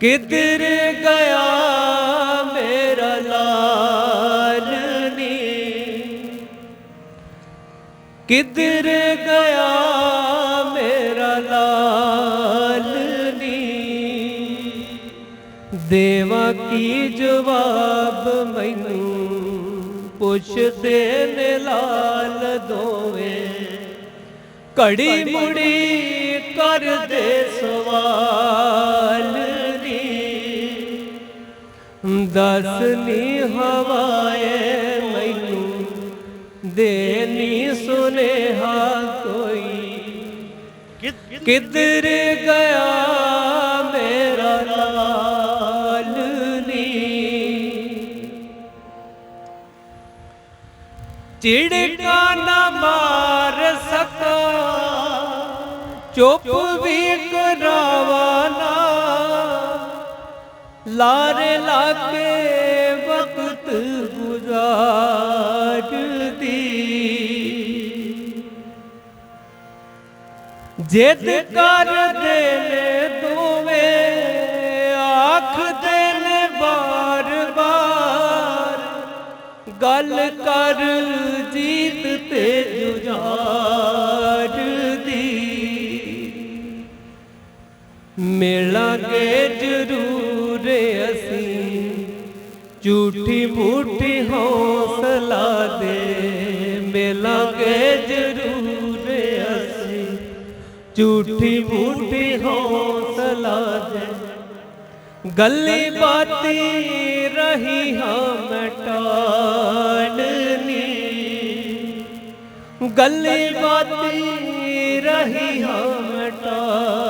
ਕਿਧਰ ਗਿਆ ਮੇਰਾ ਲਾਲ ਨੀ। ਕਿਧਰ ਗਿਆ ਮੇਰਾ ਲਾਲ ਨੀ। ਦੇਵਾ ਕੀ ਜਵਾਬ ਮੈਨੂੰ ਪੁੱਛਦੇ ਨੇ ਲਾਲ ਦੋਵੇਂ। ਘੜੀ ਮੁੜੀ ਕਰਦੇ ਸਵਾਲ ਦੱਸ ਨੀ ਹਵਾਏ ਮੈਨੂੰ, ਦੇ ਨੀ ਸੁਨੇਹਾ ਕੋਈ। ਕਿੱਧਰ ਗਿਆ ਮੇਰਾ ਲਾਲ ਨੀ। ਚਿੜਕਾ ਨਾ ਮਾਰ ਸਕਾ, ਚੁੱਪ ਵੀ ਕਰਾਵਾ ਨਾ। ਲਾਰੇ ਲਾਕੇ ਵਕਤ ਗੁਜ਼ਾਰਦੀ। ਜਿੱਦ ਕਰਦੇ ਨੇ ਦੋਵੇਂ ਆਖਦੇ ਨੇ ਬਾਰ ਬਾਰ ਗੱਲ ਕਰ ਜੀਤ ਤੇ ਜੁਝਾਰ ਦੀ ਮਿਲਾਂਗੇ ਜ਼ਰੂਰ ਝੂਠੀ ਮੂਠੀ ਹੌਸਲਾ ਦੇ ਮਿਲਾਂਗੇ ਜ਼ਰੂਰ ਅਸੀਂ। ਝੂਠੀ ਮੂਠੀ ਹੌਸਲਾ ਦੇ। ਗੱਲੀ ਬਾਤੀ ਰਹੀ ਹਾਂ ਮਟਾਲਨੀ ਗੱਲੀ ਬਾਤੀ ਰਹੀ ਹਾਂ ਮਟਾਲਨੀ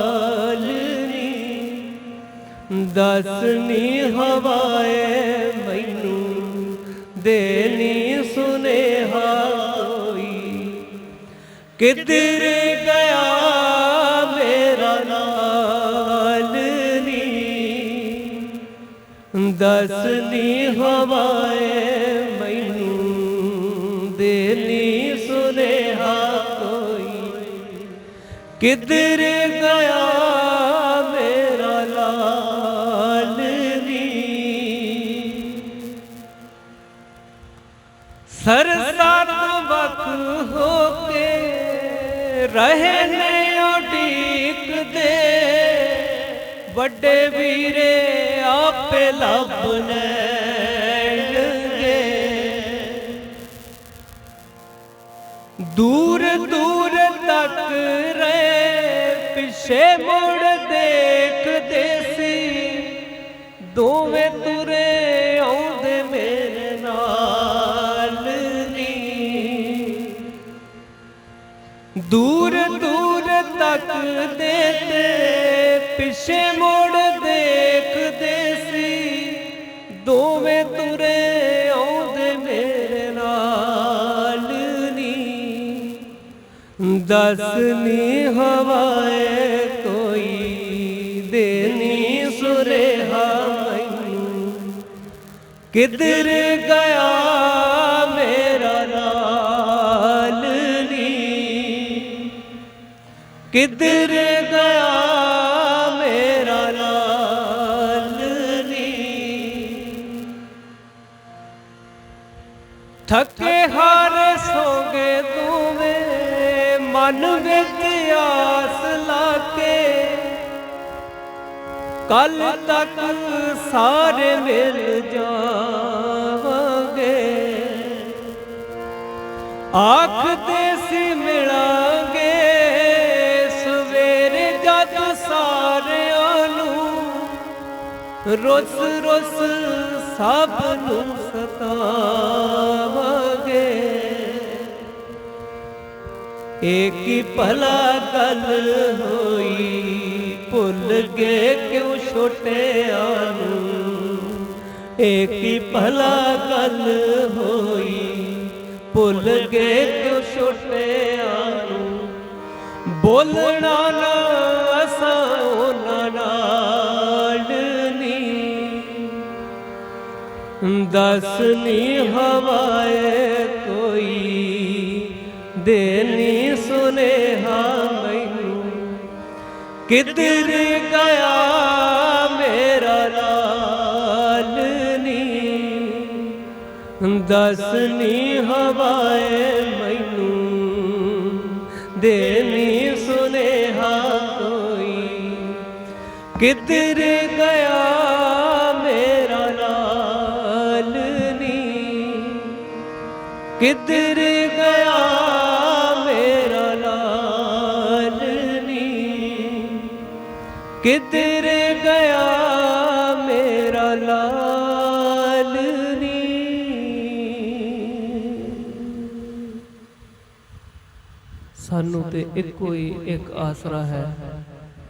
ਦਸਨੀ ਹਵਾਏ ਮੈਨੂੰ ਦੇਨੀ ਸੁਨੇਹਾ ਕੋਈ ਕਿੱਧਰ ਗਿਆ ਮੇਰਾ ਲਾਲ ਨੀ ਦਸਨੀ ਹਵਾਏ ਮੈਨੂੰ ਦੇਨੀ ਸੁਨੇਹਾ ਕੋਈ ਕਿੱਧਰ ਸਰਸਤ ਵਕ ਹੋ ਕੇ ਰਹੇ ਨੇ ਉਡੀਕਦੇ ਵੱਡੇ ਵੀਰੇ ਆਪੇ ਲੱਭ ਲੱਭਣਗੇ ਦੂਰ ਦੂਰ ਤੱਕ ਰਹੇ, ਪਿਛੇ ਮੁੜ ਦੇਖਦੇ ਸੀ। ਦੋਵੇਂ ਤੁਰੇ ਦੂਰ ਦੂਰ ਤੱਕ ਦੇ ਤੇ ਪਿਛੇ ਮੁੜ ਦੇਖਦੇ ਸੀ। ਦੋਵੇਂ ਤੁਰੇ ਆਉਂਦੇ ਮੇਰੇ ਨਾਲ ਨੀ। ਦਸਨੀ ਹਵਾਏ ਕੋਈ, ਦੇਨੀ ਸੁਰੇਹਾ ਮੈਨੂੰ। ਕਿੱਧਰ ਗਿਆ ਮੇਰਾ ਲਾਲ ਕਿਧਰ ਗਿਆ ਮੇਰਾ ਲਾਲ ਨੀ? ਥੱਕੇ ਹਾਰੇ ਸੋਗੇ ਦੋਵੇਂ, ਮਨ ਵਿੱਚ ਆਸ ਲਾ ਕੇ। ਕੱਲ ਤੱਕ ਸਾਰੇ ਮਿਲ ਜਾਵਾਂਗੇ। ਆਖਦੇ ਸੀ ਮਿਲਾਂਗੇ। ਰੁੱਸ ਰੁੱਸ ਸਭ ਨੂੰ ਸਤਾਵਾਂਗੇ। ਏਕ ਭਲਾ ਗੱਲ ਹੋਈ, ਭੁੱਲ ਗਏ ਕਿਉਂ ਛੋਟਿਆਂ ਨੂੰ? ਏਕ ਭਲਾ ਗੱਲ ਹੋਈ, ਭੁੱਲ ਗਏ ਕਿਉਂ ਛੋਟਿਆਂ ਨੂੰ? ਬੋਲਣਾ ਨਾ ਅਸਾਂ ਉਹਨਾਂ ਨਾਲ। ਦਸਨੀ ਹਵਾਏ ਕੋਈ ਦੇਨੀ ਸੁਨੇਹਾ ਮੈਨੂੰ। ਕਿਧਰ ਗਿਆ ਮੇਰਾ ਲਾਲਨੀ ਦਸਨੀ ਹਵਾਏ ਮੈਨੂੰ ਦੇਨੀ ਸੁਨੇਹਾ ਕੋਈ। ਕਿਧਰ ਗਿਆ ਕਿਧਰ ਗਿਆ ਮੇਰਾ ਲਾਲ ਨੀ? ਕਿਧਰ ਗਿਆ ਮੇਰਾ ਲਾਲ ਨੀ? ਸਾਨੂੰ ਤੇ ਇੱਕੋ ਹੀ ਇੱਕ ਆਸਰਾ ਹੈ।